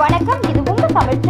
வணக்கம் இது உங்க தமிழ்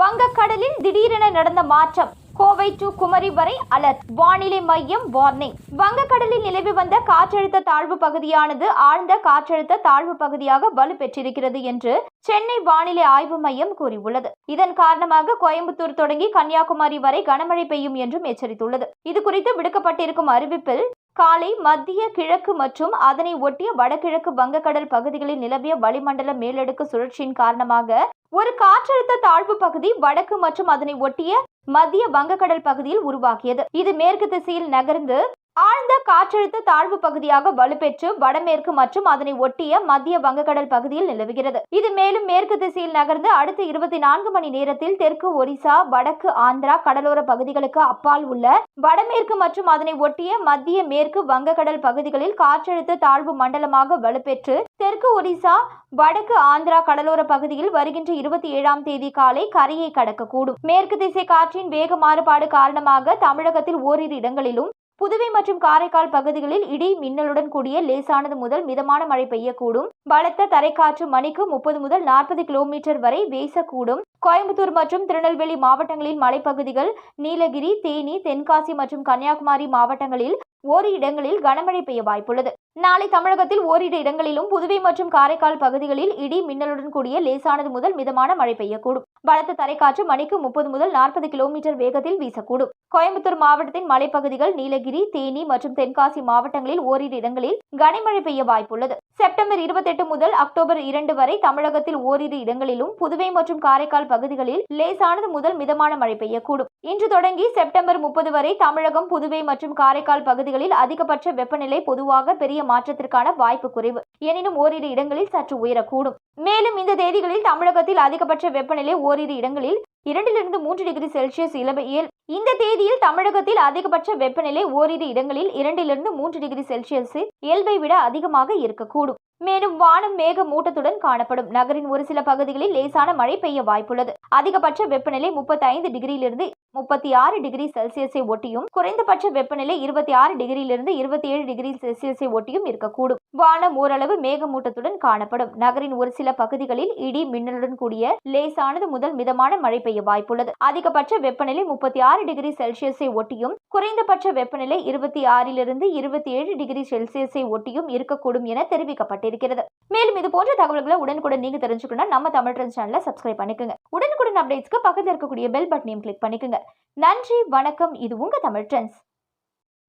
வங்கக்கடலில் திடீரென நடந்த மாற்றம். கோவை டு குமரி வரை அலர்ட் வானிலை மையம் வார்னிங் வங்கக்கடலில் நிலவி வந்த காற்றழுத்த தாழ்வு பகுதியானது ஆழ்ந்த காற்றழுத்த தாழ்வு பகுதியாக வலுப்பெற்றிருக்கிறது என்று சென்னை வானிலை ஆய்வு மையம் கூறியுள்ளது. இதன் காரணமாக கோயம்புத்தூர் தொடங்கி கன்னியாகுமரி வரை கனமழை பெய்யும் என்றும் எச்சரித்துள்ளது. இது குறித்து விடுக்கப்பட்டிருக்கும் அறிவிப்பில் காலை மத்திய கிழக்கு மற்றும் அதனை ஒட்டிய வடகிழக்கு வங்கக்கடல் பகுதிகளில் நிலவிய வளிமண்டல மேலடுக்கு சுழற்சியின் காரணமாக ஒரு காற்றழுத்த தாழ்வு பகுதி வடக்கு மற்றும் அதனை ஒட்டிய மத்திய வங்கக்கடல் பகுதியில் உருவாகியது. இது மேற்கு திசையில் நகர்ந்து ஆழ்ந்த காற்றழுத்த தாழ்வு பகுதியாக வலுப்பெற்று வடமேற்கு மற்றும் அதனை ஒட்டிய மத்திய வங்கக்கடல் பகுதியில் நிலவுகிறது. இது மேலும் மேற்கு திசையில் நகர்ந்து அடுத்த இருபத்தி நான்கு மணி நேரத்தில் தெற்கு ஒரிசா வடக்கு ஆந்திரா கடலோர பகுதிகளுக்கு அப்பால் உள்ள வடமேற்கு மற்றும் அதனை ஒட்டிய மத்திய மேற்கு வங்கக்கடல் பகுதிகளில் காற்றழுத்த தாழ்வு மண்டலமாக வலுப்பெற்று தெற்கு ஒரிசா வடக்கு ஆந்திரா கடலோர பகுதியில் வருகின்ற இருபத்தி ஏழாம் தேதி காலை கரையை கடக்கக்கூடும். மேற்கு திசை காற்றின் வேக மாறுபாடு காரணமாக தமிழகத்தில் ஓரிரு இடங்களிலும் புதுவை மற்றும் காரைக்கால் பகுதிகளில் இடி மின்னலுடன் கூடிய லேசானது முதல் மிதமான மழை பெய்யக்கூடும். பலத்த தரைக்காற்று மணிக்கு முப்பது முதல் நாற்பது கிலோமீட்டர் வரை வீசக்கூடும். கோயம்புத்தூர் மற்றும் திருநெல்வேலி மாவட்டங்களின் மலைப்பகுதிகள் நீலகிரி தேனி தென்காசி மற்றும் கன்னியாகுமரி மாவட்டங்களில் ஓரிரு இடங்களில் கனமழை பெய்ய வாய்ப்புள்ளது. நாளை தமிழகத்தில் ஓரிரு இடங்களிலும் புதுவை மற்றும் காரைக்கால் பகுதிகளில் இடி மின்னலுடன் கூடிய லேசானது முதல் மிதமான மழை பெய்யக்கூடும். பலத்த தரைக்காற்று மணிக்கு முப்பது முதல் நாற்பது கிலோமீட்டர் வேகத்தில் வீசக்கூடும். கோயம்புத்தூர் மாவட்டத்தின் மலைப்பகுதிகள் நீலகிரி தேனி மற்றும் தென்காசி மாவட்டங்களில் ஓரிரு இடங்களில் கனமழை பெய்ய வாய்ப்புள்ளது. செப்டம்பர் இருபத்தெட்டு முதல் அக்டோபர் இரண்டு வரை தமிழகத்தில் ஓரிரு இடங்களிலும் புதுவை மற்றும் காரைக்கால் பகுதிகளில் லேசானது முதல் மிதமான மழை பெய்யக்கூடும். இன்று தொடங்கி செப்டம்பர் முப்பது வரை தமிழகம் புதுவை மற்றும் காரைக்கால் பகுதி பகுதிகளில் அதிகபட்ச வெப்பநிலை பொதுவாக பெரிய மாற்றத்திற்கான வாய்ப்பு குறைவு. எனினும் ஓரிரு இடங்களில் சற்று உயரக்கூடும். மேலும் இந்த தேதிகளில் தமிழகத்தில் அதிகபட்ச வெப்பநிலை ஓரிரு இடங்களில் இரண்டிலிருந்து மூன்று டிகிரி செல்சியஸ் இயல் இந்த தேதியில் தமிழகத்தில் அதிகபட்ச வெப்பநிலை ஓரிரு இடங்களில் இரண்டிலிருந்து மூன்று டிகிரி செல்சியஸ் இயல்பை விட அதிகமாக இருக்கக்கூடும். மேலும் வானம் மேக மூட்டத்துடன் காணப்படும். நகரின் ஒரு சில பகுதிகளில் லேசான மழை பெய்ய வாய்ப்புள்ளது. அதிகபட்ச வெப்பநிலை முப்பத்தி ஐந்து டிகிரியிலிருந்து முப்பத்தி ஆறு டிகிரி செல்சியஸை ஒட்டியும் குறைந்தபட்ச வெப்பநிலை இருபத்தி ஆறு டிகிரியிலிருந்து இருபத்தி ஏழு டிகிரி செல்சியஸை ஒட்டியும் இருக்கக்கூடும். வானம் ஓரளவு மேகமூட்டத்துடன் காணப்படும். நகரின் ஒரு சில பகுதிகளில் இடி மின்னலுடன் கூடிய லேசானது முதல் மிதமான மழை பெய்ய வாய்ப்புள்ளது. அதிகபட்ச வெப்பநிலை முப்பத்தி ஆறு டிகிரி செல்சியஸை ஒட்டியும் குறைந்தபட்ச வெப்பநிலை இருபத்தி ஆறிலிருந்து இருபத்தி ஏழு டிகிரி செல்சியஸை ஒட்டியும் இருக்கக்கூடும் என தெரிவிக்கப்பட்டிருக்கிறது. மேலும் இது போன்ற தகவல்களை உடனுக்குடன் நீங்க தெரிஞ்சுக்கணும்னா நம்ம தமிழ் ட்ரெண்ட் சேனலை சப்ஸ்கிரைப் பண்ணிக்கோங்க. உடனுக்குடன் அப்டேட்ஸ்க்கு பக்கத்தில் இருக்கக்கூடிய பெல் பட்டனையும் கிளிக் பண்ணிக்கோங்க. நன்றி வணக்கம். இது உங்க தமிழ் ட்ரெண்ட்ஸ்.